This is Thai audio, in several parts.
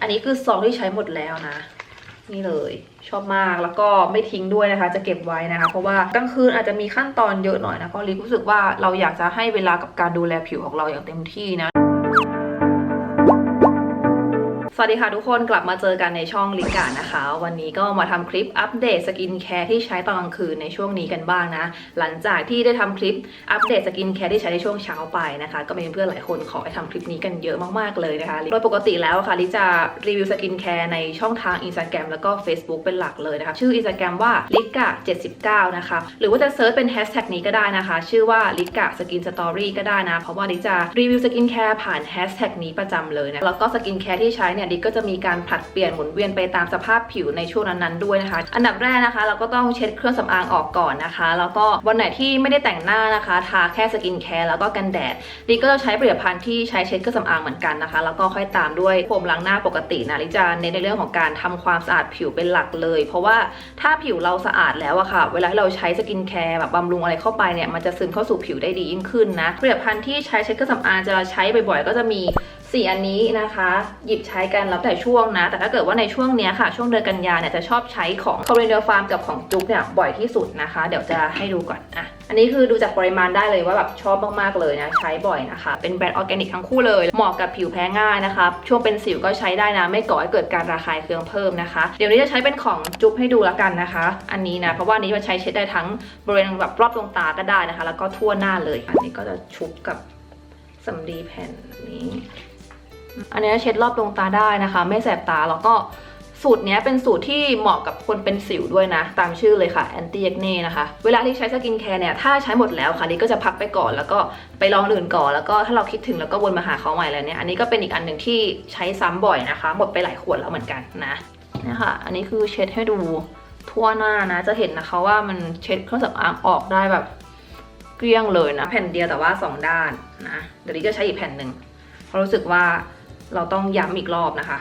อันนี้คือซองที่ใช้หมดแล้วนะ นี่เลยชอบมากแล้วก็ไม่ทิ้งด้วยนะคะ จะเก็บไว้นะคะ เพราะว่ากลางคืนอาจจะมีขั้นตอนเยอะหน่อยนะเพราะลิรู้สึกว่าเราอยากจะให้เวลากับการดูแลผิวของเราอย่างเต็มที่นะ สวัสดีค่ะทุกคนกลับมาเจอกันในช่องลิกานะคะ วันนี้ก็มาทำคลิปอัปเดตสกินแคร์ที่ใช้ตอนกลางคืนในช่วงนี้กันบ้างนะ หลังจากที่ได้ทำคลิปอัปเดตสกินแคร์ที่ใช้ในช่วงเช้าไปนะคะ ก็มีเพื่อนหลายคนขอให้ทำคลิปนี้กันเยอะมากๆเลยนะคะโดยปกติแล้วค่ะลิจะรีวิวสกินแคร์ในช่องทาง Instagram แล้วก็ Facebook เป็นหลักเลยนะคะ ชื่อ Instagram ว่าลิกา79นะคะหรือว่าจะเซิร์ชเป็นแฮชแท็กนี้ก็ได้นะคะ ชื่อว่าลิกาสกินสตอรี่ก็ได้นะเพราะว่าลิจะรีวิวสกินแคร์ผ่านแฮชแท็กนี้ประจำเลยนะแล้วก็สกินแคร์ที่ใช้เนี่ยลิก็จะมีการผลัดเปลี่ยนหมุนเวียนไปตามสภาพผิวในช่วงนั้นๆด้วยนะคะ อันดับแรกนะคะ เราก็ต้องเช็ดเครื่องสำอางออกก่อนนะคะ แล้วก็วันไหนที่ไม่ได้แต่งหน้านะคะ ทาแค่สกินแคร์แล้วก็กันแดดลิก็จะใช้ผลิตภัณฑ์ที่ใช้เช็ดเครื่องสำอางเหมือนกันนะคะ แล้วก็ค่อยตามด้วยโฟมล้างหน้าปกตินะลิจะเน้นในเรื่องของการทำความสะอาดผิวเป็นหลักเลย เพราะว่าถ้าผิวเราสะอาดแล้วอะค่ะ เวลาที่เราใช้สกินแคร์แบบบำรุงอะไรเข้าไปเนี่ยมันจะซึมเข้าสู่ผิวได้ดียิ่งขึ้นนะผลิตภัณฑ์ที่ใช้เช็ดเครื่องสำอางจะใช้บ่อยๆก็จะมี สี่อันนี้นะคะ หยิบใช้กันแล้วแต่ช่วงนะ แต่ถ้าเกิดว่าในช่วงเนี้ยค่ะ ช่วงเดือนกันยาเนี่ยจะชอบใช้ของคอ r ร n เด r ฟาร์มกับของจุ๊กเนี่ยบ่อยที่สุดนะคะ เดี๋ยวจะให้ดูก่อนอะอันนี้คือดูจากปริมาณได้เลยว่าแบบชอบมากๆเลยนะใช้บ่อยนะคะ เป็นแบรนด์ออร์แกนิกทั้งคู่เลย เหมาะกับผิวแพ้ง่ายนะคะ ช่วงเป็นสิวก็ใช้ได้นะ ไม่ก่อให้เกิดการระคายเคืองเพิ่มนะคะ เดี๋ยวนี้จะใช้เป็นของจุ๊บให้ดูแล้วกันนะคะ อันนี้นะเพราะว่านี้มันใช้เช็ดได้ทั้งบริเวณแบบรอบดวงตาก็ได้นะคะ แล้วก็ทั่วหน้าเลย อันนี้ก็จะชุบกับสำลีแผ่นนี้ อันนี้เช็ดรอบดวงตาได้นะคะ ไม่แสบตาแล้วก็สูตรนี้เป็นสูตรที่เหมาะกับคนเป็นสิวด้วยนะ ตามชื่อเลยค่ะ anti acne นะคะ เวลาที่ใช้สกินแคร์เนี่ย ถ้าใช้หมดแล้วค่ะนี่ก็จะพักไปก่อน แล้วก็ไปลองอื่นก่อน แล้วก็ถ้าเราคิดถึงแล้วก็วนมาหาเขาใหม่แล้วเนี่ย อันนี้ก็เป็นอีกอันหนึ่งที่ใช้ซ้ำบ่อยนะคะ หมดไปหลายขวดแล้วเหมือนกันนะเนี่ยค่ะอันนี้คือเช็ดให้ดูทั่วหน้านะ จะเห็นนะคะว่ามันเช็ดเครื่องสำอางออกได้แบบเกลี้ยงเลยนะ แผ่นเดียวแต่ว่าสองด้านนะเดี๋ยวนี้จะใช้อีกแผ่นหนึ่งเพราะรู้สึกว่า เราต้องย้ำอีกรอบนะคะ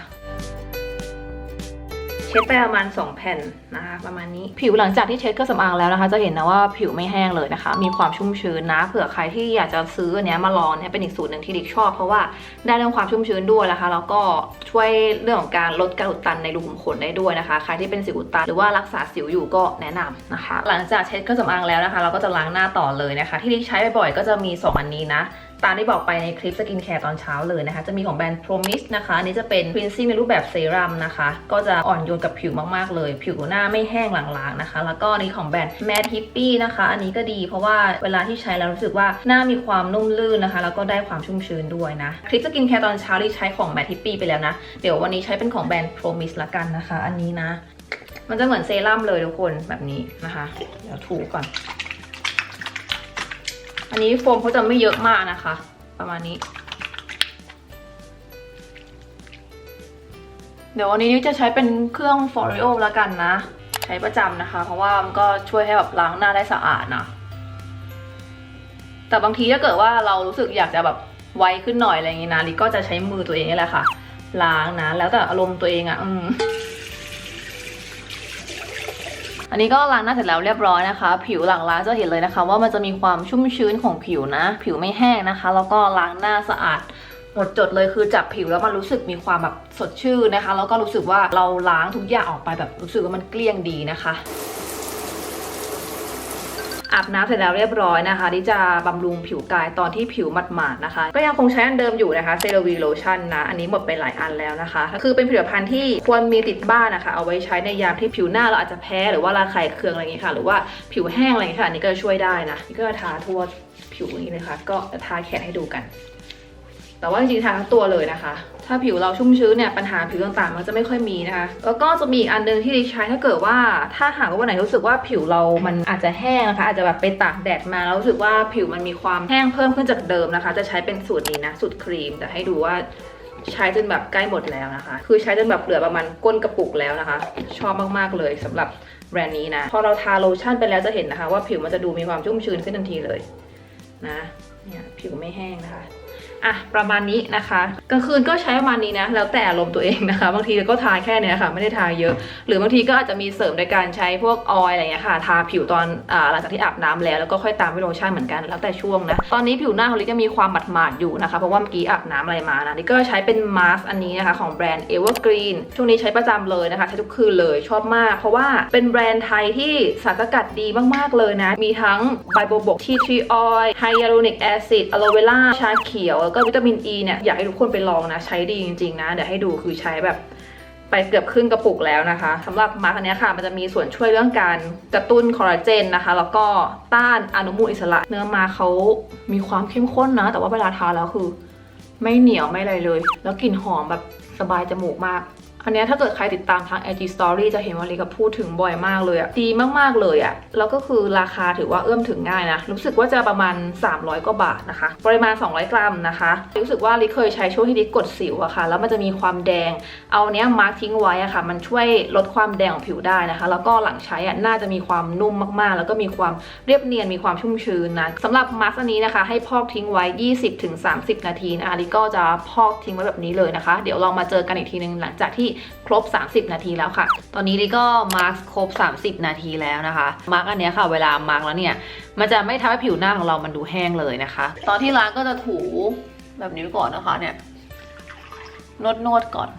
เช็ดไปประมาณ 2 แผ่นนะคะ ประมาณนี้ผิวหลังจากที่เช็ดเครื่องสำอางแล้วนะคะ จะเห็นนะว่าผิวไม่แห้งเลยนะคะ มีความชุ่มชื้นนะ เผื่อใครที่อยากจะซื้ออันเนี้ยมาลองเนี่ยเป็นอีกสูตรหนึ่งที่ดิกชอบ เพราะว่าได้เรื่องความชุ่มชื้นด้วยนะคะ แล้วก็ช่วยเรื่องของการลดการอุดตันในรูขุมขนได้ด้วยนะคะ ใครที่เป็นสิวอุดตันหรือว่ารักษาสิวอยู่ก็แนะนำนะคะ หลังจากเช็ดเครื่องสำอางแล้วนะคะ เราก็จะล้างหน้าต่อเลยนะคะ ที่ดิกใช้บ่อยๆก็จะมีสองอันนี้นะ ตามที่บอกไปในคลิปสกินแคร์ตอนเช้าเลยนะคะ จะมีของแบรนด์ Promise นะคะอันนี้จะเป็น cleansing ในรูปแบบเซรั่มนะคะ ก็จะอ่อนโยนกับผิวมากๆเลย ผิวหน้าไม่แห้งหลางๆนะคะ แล้วก็นี้ของแบรนด์ Mad Hippie นะคะ อันนี้ก็ดีเพราะว่าเวลาที่ใช้แล้วรู้สึกว่าหน้ามีความนุ่มลื่นนะคะ แล้วก็ได้ความชุ่มชื้นด้วยนะ คลิปสกินแคร์ตอนเช้าที่ใช้ของ Mad Hippie ไปแล้วนะ เดี๋ยววันนี้ใช้เป็นของแบรนด์ Promise ละกันนะคะ อันนี้นะ มันจะเหมือนเซรั่มเลยทุกคนแบบนี้นะคะ เดี๋ยวถูก่อน อันนี้โฟมเขาจะไม่เยอะมากนะคะ ประมาณนี้ เดี๋ยววันนี้นิวจะใช้เป็นเครื่อง f o r e o แล้วกันนะ ใช้ประจำนะคะ เพราะว่ามันก็ช่วยให้แบบล้างหน้าได้สะอาดนะแต่บางทีถ้าเกิดว่าเรารู้สึกอยากจะแบบไวขึ้นหน่อยอะไรอย่างงี้นะลิก็จะใช้มือตัวเองนี่แหละค่ะ ล้างนะ แล้วแต่อารมณ์ตัวเองอะ่ะ อืม อันนี้ก็ล้างหน้าเสร็จแล้วเรียบร้อยนะคะ ผิวหลังล้างจะเห็นเลยนะคะ ว่ามันจะมีความชุ่มชื้นของผิวนะ ผิวไม่แห้งนะคะ แล้วก็ล้างหน้าสะอาดหมดจดเลยคือจับผิวแล้วมันรู้สึกมีความแบบสดชื่นนะคะ แล้วก็รู้สึกว่าเราล้างทุกอย่างออกไปแบบรู้สึกว่ามันเกลี้ยงดีนะคะ อาบน้ำเสร็จแล้วเรียบร้อยนะคะที่จะบำรุงผิวกายตอนที่ผิวหมาดๆนะคะ ก็ยังคงใช้อันเดิมอยู่นะคะเซรวีโลชั่นนะ อันนี้หมดไปหลายอันแล้วนะคะ คือเป็นผลิตภัณฑ์ที่ควรมีติดบ้านนะคะ เอาไว้ใช้ในยามที่ผิวหน้าเราอาจจะแพ้หรือว่าระคายเคืองอะไรอย่างนี้ค่ะ หรือว่าผิวแห้งอะไรอย่างนี้ค่ะอันนี้ก็จะช่วยได้นะนี่ก็ทาทั่วผิวนี้เลยค่ะ ก็จะทาแขนให้ดูกัน แต่ว่าจริงๆทาทั้งตัวเลยนะคะ ถ้าผิวเราชุ่มชื้นเนี่ยปัญหาผิวต่างๆ มันจะไม่ค่อยมีนะคะ แล้วก็จะมีอีกอันหนึงที่ดิใช้ถ้าเกิดว่าถ้าหากว่าวันไหนรู้สึกว่าผิวเรามันอาจจะแห้งนะคะอาจจะแบบไปตากแดดมาแล้วรู้สึกว่าผิวมันมีความแห้งเพิ่มขึ้นจากเดิมนะคะ จะใช้เป็นสูตรนี้นะสูตรครีมแต่ให้ดูว่าใช้จนแบบใกล้หมดแล้วนะคะ คือใช้จนแบบเหลือประมาณก้นกระปุกแล้วนะคะ ชอบมากๆเลยสำหรับแบรนด์นี้นะ พอเราทาโลชั่นไปแล้วจะเห็นนะคะ ว่าผิวมันจะดูมีความชุ่มชื้นขึ้นทันทีเลยนะ เนี่ยผิวไม่แห้งนะคะ อะประมาณนี้นะคะกลางคืนก็ใช้ประมาณนี้นะ แล้วแต่อารมณ์ตัวเองนะคะ บางทีก็ทาแค่เนี้ยค่ะ ไม่ได้ทาเยอะ หรือบางทีก็อาจจะมีเสริมโดยการใช้พวกออยล์อะไรเงี้ยค่ะทาผิวตอนอ่าหลังจากที่อาบน้ำแล้วแล้วก็ค่อยตามด้วยโลชั่นเหมือนกันแล้วแต่ช่วงนะตอนนี้ผิวหน้าของลิก็มีความหมาดๆอยู่นะคะเพราะว่าเมื่อกี้อาบน้ำอะไรมานะลิก็ใช้เป็นมาสก์อันนี้นะคะของแบรนด์ Evergreen ช่วงนี้ใช้ประจำเลยนะคะใช้ทุกคืนเลยชอบมาก เพราะว่าเป็นแบรนด์ไทยที่สารสกัดดีมากๆเลยนะมีทั้งไบโบบกทีทรีออยล์ไฮยาลูริกแอซิดอะโลเวล่าชาเขียวแล้วก็วิตามินอ e ีเนี่ยอยากให้ทุกคนไปลองนะ ใช้ดีจริงๆนะเดี๋ยวให้ดูคือใช้แบบไปเกือบครึ่งกระปุกแล้วนะคะสำหรับมาร์กอันนี้ค่ะ มันจะมีส่วนช่วยเรื่องการกระตุ้นคอลลาเจนนะคะ แล้วก็ต้านอนุมูลอิสระ เนื้อมาเขามีความเข้มข้นนะ แต่ว่าเวลาทาแล้วคือ ไม่เหนียวไม่อะไรเลย แล้วกลิ่นหอมแบบสบายจมูกมาก อันนี้ถ้าเกิดใครติดตามทาง IG Story จะเห็นว่าลิกับพูดถึงบ่อยมากเลยอะดีมากๆเลยอะแล้วก็คือราคาถือว่าเอื้อมถึงง่ายนะ รู้สึกว่าจะประมาณ 300กว่าบาทนะคะ ปริมาณ 200 กรัมนะคะ รู้สึกว่าลิเคยใช้ช่วงที่ลิกดสิวอะค่ะ แล้วมันจะมีความแดง เอาเนี้ยมาร์กทิ้งไว้อะค่ะ มันช่วยลดความแดงของผิวได้นะคะ แล้วก็หลังใช้อะน่าจะมีความนุ่มมากๆ แล้วก็มีความเรียบเนียน มีความชุ่มชื้นนะสำหรับมาร์กอันนี้นะคะ ให้พอกทิ้งไว้ 20-30 นาทีนะคะลิก็จะพอกทิ้งไว้แบบนี้เลยนะคะ เดี๋ยวลองมาเจอกันอีกทีนึงหลังจากที่ครบ 30 นาทีแล้วค่ะ ตอนนี้ลิก็มาร์กครบ 30 นาทีแล้วนะคะ มาร์กอันนี้ค่ะเวลามาร์กแล้วเนี่ย มันจะไม่ทำให้ผิวหน้าของเรามันดูแห้งเลยนะคะ ตอนที่ล้างก็จะถูแบบนี้ก่อนนะคะเนี่ยนวดนวดๆก่อน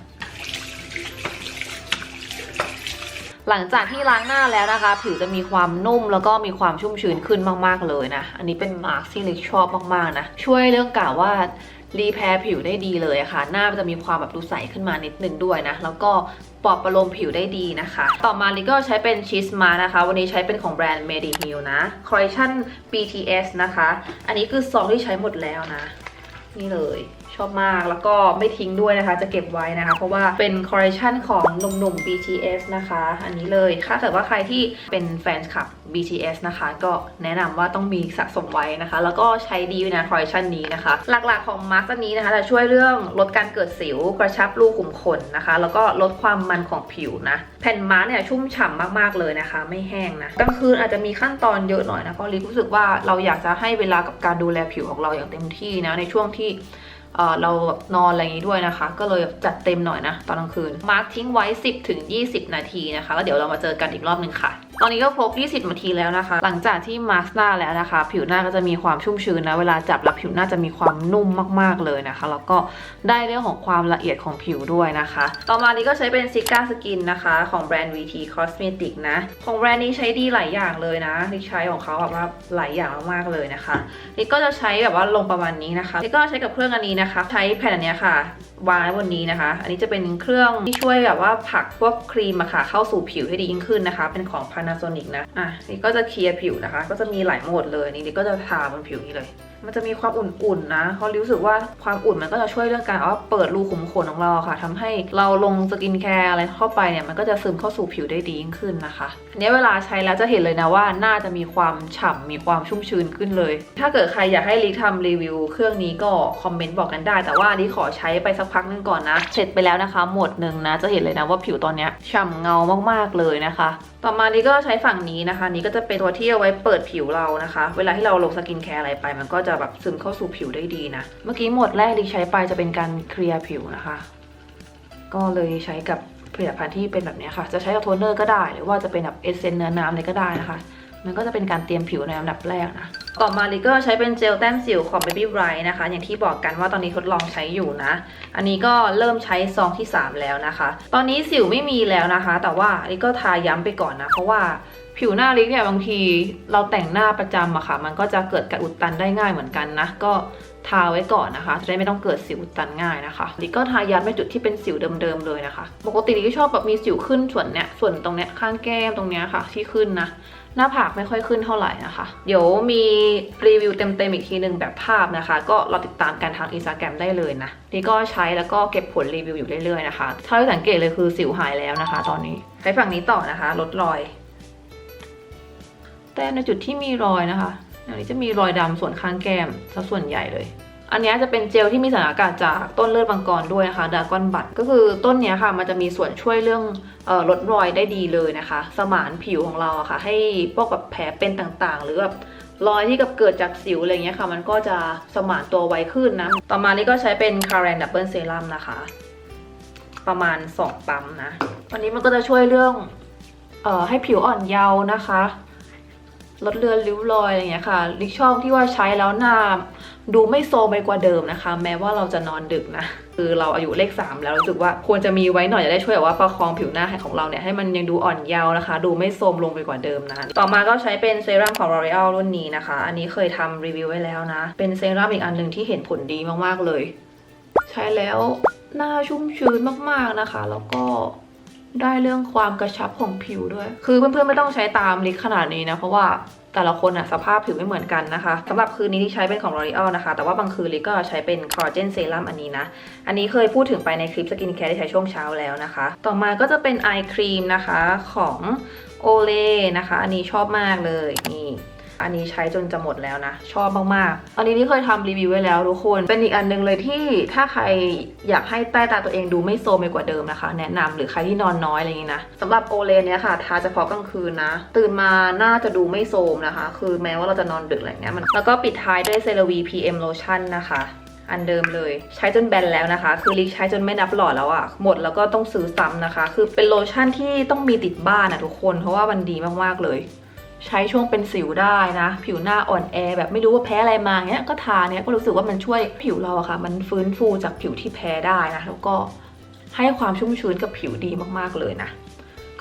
หลังจากที่ล้างหน้าแล้วนะคะ ผิวจะมีความนุ่มแล้วก็มีความชุ่มชื้นขึ้นมาก ๆ เลยนะ อันนี้เป็นมาร์คที่ลิกชอบมาก ๆ นะ ช่วยเรื่องกล่าวว่า รีแพร์ผิวได้ดีเลยอะค่ะ หน้าจะมีความแบบดูใสขึ้นมานิดนึงด้วยนะ แล้วก็ปลอบประโลมผิวได้ดีนะคะ ต่อมาลิก็ใช้เป็นชีสมานะคะ วันนี้ใช้เป็นของแบรนด์ Mediheal นะ Correction BTS นะคะ อันนี้คือซองที่ใช้หมดแล้วนะ นี่เลยชอบมากแล้วก็ไม่ทิ้งด้วยนะคะ จะเก็บไว้นะคะ เพราะว่าเป็นคอลเลคชันของหนุ่มๆ BTS นะคะ อันนี้เลยถ้าเกิดว่าใครที่เป็นแฟนคลับ BTS นะคะ ก็แนะนำว่าต้องมีสะสมไว้นะคะ แล้วก็ใช้ดีนะคอลเลคชันนี้นะคะ หลักๆของมาร์กอันนี้นะคะจะช่วยเรื่องลดการเกิดสิวกระชับรูขุมขนนะคะ แล้วก็ลดความมันของผิวนะแผ่นมาร์กเนี่ยชุ่มฉ่ำมากๆเลยนะคะ ไม่แห้งนะกลางคืนอาจจะมีขั้นตอนเยอะหน่อยนะเพราะลิรู้สึกว่าเราอยากจะให้เวลากับการดูแลผิวของเราอย่างเต็มที่นะในช่วงที่เอ่เราแบบนอนอะไรอย่างนี้ด้วยนะคะ ก็เลยจัดเต็มหน่อยนะ ตอนกลางคืน มาร์คทิ้งไว้ 10ถึง20 นาทีนะคะ แล้วเดี๋ยวเรามาเจอกันอีกรอบหนึ่งค่ะ ตอนนี้ก็ครบ 20 นาทีแล้วนะคะ หลังจากที่มาร์หน้าแล้วนะคะ ผิวหน้าก็จะมีความชุ่มชื้นนะ เวลาจับแล้วผิวหน้าจะมีความนุ่มมาก ๆ เลยนะคะ แล้วก็ได้เรื่องของความละเอียดของผิวด้วยนะคะ ต่อมานี้ก็ใช้เป็นซิก้าสกินนะคะ ของแบรนด์ VT Cosmetic นะ ของแบรนด์นี้ใช้ดีหลายอย่างเลยนะที่ใช้ของเขาแบบว่าหลายอย่างมากๆเลยนะคะนี่ก็จะใช้แบบว่าลงประมาณนี้นะคะนี่ก็ใช้กับเครื่องอันนี้นะคะ ใช้แผ่นอันนี้ค่ะวางไว้บนนี้นะคะ อันนี้จะเป็นเครื่องที่ช่วยแบบว่าผลักพวกครีมอะค่ะเข้าสู่ผิวให้ดียิ่งขึ้นนะคะ เป็นของพัน Panasonic นะ อะนี่ก็จะเคลียร์ผิวนะคะ ก็จะมีหลายโหมดเลย นี่นี่ก็จะทาบนผิวนี้เลย มันจะมีความอุ่นๆนะเพราะรู้สึกว่าความอุ่นมันก็จะช่วยเรื่องการว่าเปิดรูขุมขนของเราค่ะทำให้เราลงสกินแคร์อะไรเข้าไปเนี่ยมันก็จะซึมเข้าสู่ผิวได้ดียิ่งขึ้นนะคะอันนี้เวลาใช้แล้วจะเห็นเลยนะว่าหน้าจะมีความฉ่ำมีความชุ่มชื้นขึ้นเลย ถ้าเกิดใครอยากให้ลิกทำรีวิว เครื่องนี้ก็คอมเมนต์บอกกันได้ แต่ว่าลิขอใช้ไปสักพักนึงก่อนนะ เสร็จไปแล้วนะคะ หมดหนึ่งนะ จะเห็นเลยนะว่าผิวตอนเนี้ยฉ่ำเงามากๆเลยนะคะ ต่อมานี้ก็ใช้ฝั่งนี้นะคะ นี้ก็จะเป็นตัวที่เอาไว้เปิดผิวเรานะคะ เวลาที่เราลงสกินแคร์อะไรไป มันก็จะแบบซึมเข้าสู่ผิวได้ดีนะ เมื่อกี้หมดแรกที่ใช้ไปจะเป็นการเคลียร์ผิวนะคะ ก็เลยใช้กับผลิตภัณฑ์ที่เป็นแบบนี้ค่ะ จะใช้กับโทนเนอร์ก็ได้ หรือว่าจะเป็นแบบเอเซนเนื้อน้ำอะไรก็ได้นะคะ มันก็จะเป็นการเตรียมผิวในอันดับแรกนะ ต่อมาลิก็ใช้เป็นเจลแต้มสิวของ Baby Bright นะคะ อย่างที่บอกกันว่าตอนนี้ทดลองใช้อยู่นะ อันนี้ก็เริ่มใช้ซองที่ 3 แล้วนะคะ ตอนนี้สิวไม่มีแล้วนะคะ แต่ว่าลิก็ทาย้ำไปก่อนนะ เพราะว่าผิวหน้าลิเนี่ยบางทีเราแต่งหน้าประจำอะค่ะ มันก็จะเกิดการอุดตันได้ง่ายเหมือนกันนะ ก็ ทาไว้ก่อนนะคะ จะได้ไม่ต้องเกิดสิวอุดตันง่ายนะคะลิก็ทาย้ำไปจุดที่เป็นสิวเดิมๆเลยนะคะ ปกติลิก็ชอบแบบมีสิวขึ้นส่วนเนี้ยส่วนตรงเนี้ยข้างแก้มตรงเนี้ยค่ะ ที่ขึ้นนะหน้าผากไม่ค่อยขึ้นเท่าไหร่นะคะ เดี๋ยวมีรีวิวเต็มๆอีกทีหนึ่งแบบภาพนะคะ ก็เราติดตามกันทางอินสตาแกรมได้เลยนะนี่ก็ใช้แล้วก็เก็บผลรีวิวอยู่เรื่อยๆนะคะถ้าที่สังเกตเลยคือสิวหายแล้วนะคะ ตอนนี้ใช้ฝั่งนี้ต่อนะคะ ลดรอย แต่ในจุดที่มีรอยนะคะ อันนี้จะมีรอยดำส่วนข้างแก้มซะส่วนใหญ่เลย อันนี้จะเป็นเจลที่มีสารอากาศจากต้นเลือดมังกรด้วยนะคะดากอนบัตก็คือต้นนี้ค่ะ มันจะมีส่วนช่วยเรื่องออลดรอยได้ดีเลยนะคะ สมานผิวของเราอะค่ะ ให้พวกแบบแผลเป็นต่างๆ หรือแบบรอยที่กับเกิดจากสิวอะไรเงี้ยค่ะ มันก็จะสมานตัวไวขึ้นนะ ต่อมานี่ก็ใช้เป็น c a r a n Double Serum นะคะ ประมาณ 2 ปั๊มนะ วันนี้มันก็จะช่วยเรื่องออให้ผิวอ่อนเยาว์นะคะ ลดเลือนริ้วรอยอะไรเงี้ยค่ะลิกชอบที่ว่าใช้แล้วหน้าดูไม่โซมไปกว่าเดิมนะคะ แม้ว่าเราจะนอนดึกนะ คือเราอายุเลข 3 แล้วรู้สึกว่าควรจะมีไว้หน่อยจะได้ช่วยแบบว่าประคองผิวหน้าให้ของเราเนี่ยให้มันยังดูอ่อนเยาว์นะคะ ดูไม่โทรมลงไปกว่าเดิมนะต่อมาก็ใช้เป็นเซรั่มของ L'Oreal รุ่นนี้นะคะ อันนี้เคยทำรีวิวไว้แล้วนะ เป็นเซรั่มอีกอันหนึ่งที่เห็นผลดีมากๆเลย ใช้แล้วหน้าชุ่มชื้นมากๆนะคะ แล้วก็ ได้เรื่องความกระชับของผิวด้วย คือเพื่อนๆไม่ต้องใช้ตามลิกขนาดนี้นะ เพราะว่าแต่ละคนอะสภาพผิวไม่เหมือนกันนะคะสำหรับคืนนี้ที่ใช้เป็นของ L'Oreal นะคะ แต่ว่าบางคืนลิกก็ใช้เป็นคอลลาเจนเซรั่มอันนี้นะ อันนี้เคยพูดถึงไปในคลิปสกินแคร์ที่ใช้ช่วงเช้าแล้วนะคะ ต่อมาก็จะเป็นไอครีมนะคะของโอเลนะคะ อันนี้ชอบมากเลยนี่ อันนี้ใช้จนจะหมดแล้วนะ ชอบมากๆ อันนี้นี่เคยทำรีวิวไว้แล้วทุกคน เป็นอีกอันหนึงเลยที่ถ้าใครอยากให้ใต้ตาตัวเองดูไม่โซมไปกว่าเดิมนะคะ แนะนำหรือใครที่นอนน้อยอะไรอย่างนี้นะสำหรับโอเลนเนี้ยค่ะ ทาเฉพาะกลางคืนนะ ตื่นมาน่าจะดูไม่โซมนะคะ คือแม้ว่าเราจะนอนดึกอะไรเงี้ยมัน แล้วก็ปิดท้ายด้วยเซรวี PM Lotion นะคะอันเดิมเลยใช้จนแบนแล้วนะคะ คือลิกใช้จนไม่นับหลอดแล้วอะ่ะ หมดแล้วก็ต้องซื้อซ้ำนะคะ คือเป็นโลชั่นที่ต้องมีติดบ้านอะทุกคน เพราะว่ามันดีมากๆเลย ใช้ช่วงเป็นสิวได้นะ ผิวหน้าอ่อนแอแบบไม่รู้ว่าแพ้อะไรมาเนี้ยก็ทาเนี้ยก็รู้สึกว่ามันช่วยผิวเราอะค่ะ มันฟื้นฟูจากผิวที่แพ้ได้นะ แล้วก็ให้ความชุ่มชื้นกับผิวดีมากๆเลยนะ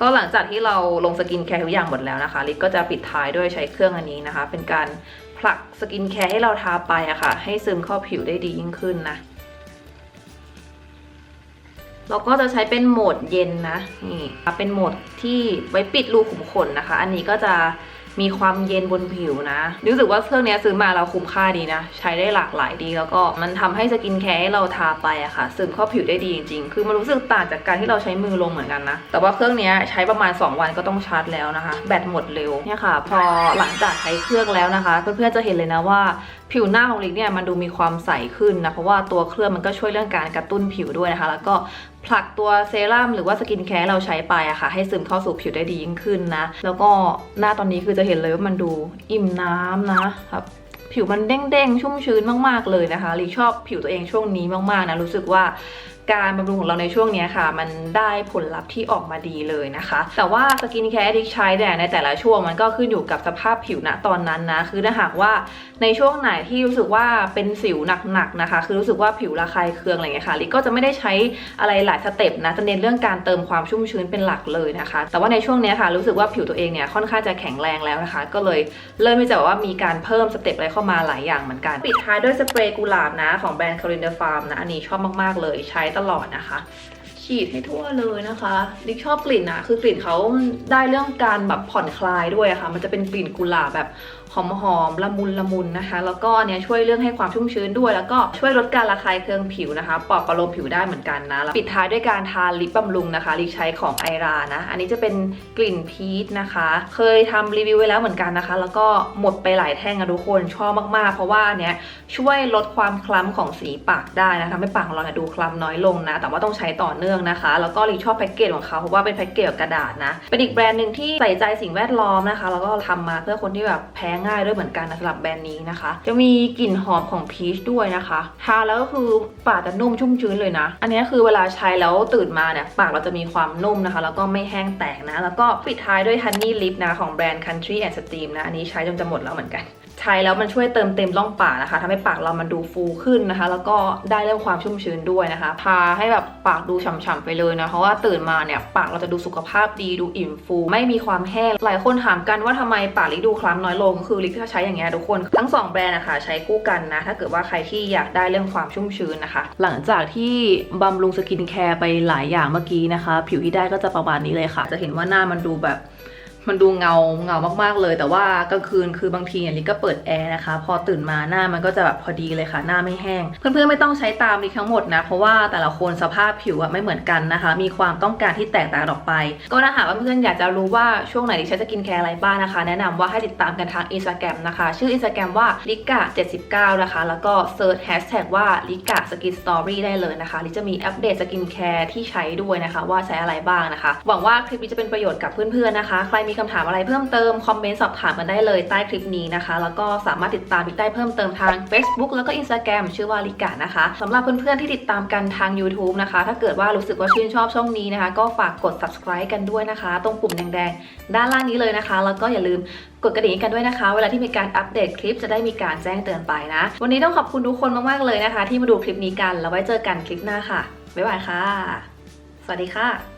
ก็หลังจากที่เราลงสกินแคร์ทุกอย่างหมดแล้วนะคะลิกก็จะปิดท้ายด้วยใช้เครื่องอันนี้นะคะ เป็นการผลักสกินแคร์ให้เราทาไปอะค่ะ ให้ซึมเข้าผิวได้ดียิ่งขึ้นนะ เราก็จะใช้เป็นโหมดเย็นนะนี่เป็นโหมดที่ไว้ปิดรูขุมขนนะคะ อันนี้ก็จะ มีความเย็นบนผิวนะรู้สึกว่าเครื่องนี้ซื้อมาเราคุ้มค่าดีนะ ใช้ได้หลากหลายดีแล้วก็มันทำให้สกินแคร์ให้เราทาไปอะค่ะ ซึมเข้าผิวได้ดีจริงๆ คือมันรู้สึกต่างจากการที่เราใช้มือลงเหมือนกันนะ แต่ว่าเครื่องนี้ใช้ประมาณ 2 วันก็ต้องชาร์จแล้วนะคะ แบตหมดเร็วเนี่ยค่ะ พอหลังจากใช้เครื่องแล้วนะคะ เพื่อนๆจะเห็นเลยนะว่าผิวหน้าของลิกเนี่ยมันดูมีความใสขึ้นนะเพราะว่าตัวเครื่องมันก็ช่วยเรื่องการกระตุ้นผิวด้วยนะคะ แล้วก็ผลักตัวเซรั่มหรือว่าสกินแคร์เราใช้ไปอะค่ะ ให้ซึมเข้าสู่ผิวได้ดียิ่งขึ้นนะแล้วก็หน้าตอนนี้คือจะเห็นเลยว่ามันดูอิ่มน้ำนะครับ ผิวมันเด้งๆ ชุ่มชื้นมากๆเลยนะคะลีชอบผิวตัวเองช่วงนี้มากๆนะรู้สึกว่า การบำรุงของเราในช่วงนี้ค่ะ มันได้ผลลัพธ์ที่ออกมาดีเลยนะคะ แต่ว่าสกินแคร์ที่ใช้เนี่ในแต่ละช่วงมันก็ขึ้นอยู่กับสภาพผิวณตอนนั้นนะ คือถ้าหากว่าในช่วงไหนที่รู้สึกว่าเป็นสิวหนักๆนะคะ คือรู้สึกว่าผิวระคายเคืองอะไรเงี้ยค่ะลิกก็จะไม่ได้ใช้อะไรหลายสเต็ปนะจะเน้นเรื่องการเติมความชุ่มชื้นเป็นหลักเลยนะคะ แต่ว่าในช่วงนี้ค่ะ รู้สึกว่าผิวตัวเองเนี่ยค่อนข้างจะแข็งแรงแล้วนะคะ ก็เลยเริ่มที่จะว่ามีการเพิ่มสเต็ปอะไรเข้ามาหลายอย่างเหมือนกัน ปิดท้ายด้วยสเปรย์กุหลาบนะของแบรนด์ Corinne Farm นะอันนี้ชอบมากๆเลยใช้ตลอดนะคะ ฉีดให้ทั่วเลยนะคะดิกชอบกลิ่นอะคือกลิ่นเขาได้เรื่องการแบบผ่อนคลายด้วยอะค่ะ มันจะเป็นกลิ่นกุหลาบแบบ หอมๆละมุนละมุนนะคะ แล้วก็เนี้ยช่วยเรื่องให้ความชุ่มชื้นด้วย แล้วก็ช่วยลดการระคายเคืองผิวนะคะปลอบประโลมผิวได้เหมือนกันนะแล้วปิดท้ายด้วยการทาลิปบำรุงนะคะลิใช้ของไอรานะ อันนี้จะเป็นกลิ่นพีชนะคะ เคยทำรีวิวไว้แล้วเหมือนกันนะคะ แล้วก็หมดไปหลายแท่งอะทุกคนชอบมากๆ เพราะว่าเนี้ยช่วยลดความคล้ำของสีปากได้นะทำให้ปากของเราเนี่ยดูคล้ำน้อยลงนะ แต่ว่าต้องใช้ต่อเนื่องนะคะ แล้วก็ลิชอบแพ็กเกจของเขาเพราะว่าเป็นแพ็กเกจกระดาษนะเป็นอีกแบรนด์หนึ่งที่ใส่ใจสิ่งแวดล้อมนะคะ แล้วก็ทำมาเพื่อคนที่แบบแพ้ง่ายด้วยเหมือนกันนะสำหรับแบรนด์นี้นะคะ จะมีกลิ่นหอมของพีชด้วยนะคะทาแล้วก็คือปากจะนุ่มชุ่มชื้นเลยนะ อันนี้คือเวลาใช้แล้วตื่นมาเนี่ยปากเราจะมีความนุ่มนะคะ แล้วก็ไม่แห้งแตกนะ แล้วก็ปิดท้ายด้วยฮันนี่ลิปนะของแบรนด์ Country and Steam นะ อันนี้ใช้จนจะหมดแล้วเหมือนกัน ใช้แล้วมันช่วยเติมเต็มร่องปากนะคะทำให้ปากเรามันดูฟูขึ้นนะคะ แล้วก็ได้เรื่องความชุ่มชื้นด้วยนะคะทาให้แบบปากดูฉ่ำๆไปเลยนะเพราะว่าตื่นมาเนี่ยปากเราจะดูสุขภาพดีดูอิ่มฟู ไม่มีความแห้งหลายคนถามกันว่าทำไมปากลิกดูคล้ำน้อยลงคือลิกจะใช้อย่างเงี้ยทุกคนทั้งสองแบรนด์นะคะใช้คู่กันนะ ถ้าเกิดว่าใครที่อยากได้เรื่องความชุ่มชื้นนะคะ หลังจากที่บำรุงสกินแคร์ไปหลายอย่างเมื่อกี้นะคะ ผิวที่ได้ก็จะประมาณนี้เลยค่ะ จะเห็นว่าหน้ามันดูแบบ มันดูเงาเงามากๆเลย แต่ว่ากลางคืนคือบางทีเนี่ยลิก็เปิดแอร์นะคะ พอตื่นมาหน้ามันก็จะแบบพอดีเลยค่ะ หน้าไม่แห้ง เพื่อนๆไม่ต้องใช้ตามลิทั้งหมดนะ เพราะว่าแต่ละคนสภาพผิวอะไม่เหมือนกันนะคะ มีความต้องการที่แตกต่างออกไป ก็ถ้าหากว่าเพื่อนๆอยากจะรู้ว่าช่วงไหนลิช้สกินแคร์อะไรบ้างนะคะ แนะนำว่าให้ติดตามกันทางอินสตาแกรมนะคะ ชื่ออินสตาแกรมว่าลิกะ79นะคะ แล้วก็เซิร์ชแฮชแท็กว่าลิกะสกินสตอรี่ได้เลยนะคะลิจะมีอัปเดตสกินแคร์ที่ใช้ด้วยนะคะ ว่าใช้อะไรบ้างนะคะ หวังว่าคลิปนี้จะเป็นประโยชน์กับเพื่อนๆนะคะ ใครมีคำถามอะไรเพิ่มเติม คอมเมนต์สอบถามกันได้เลยใต้คลิปนี้นะคะ แล้วก็สามารถติดตามบิ๊กได้เพิ่มเติมทาง Facebook แล้วก็ Instagram ชื่อว่าลิกานะคะสำหรับเพื่อนๆที่ติดตามกันทาง YouTube นะคะ ถ้าเกิดว่ารู้สึกว่าชื่นชอบช่องนี้นะคะ ก็ฝากกด subscribe กันด้วยนะคะ ตรงปุ่มแดงๆ ด้านล่างนี้เลยนะคะ แล้วก็อย่าลืมกดกระดิ่งกันด้วยนะคะ เวลาที่มีการอัปเดตคลิปจะได้มีการแจ้งเตือนไปนะ วันนี้ต้องขอบคุณทุกคนมากๆเลยนะคะ ที่มาดูคลิปนี้กันแล้วไว้เจอกันคลิปหน้าค่ะบ๊ายบายค่ะ สวัสดีค่ะ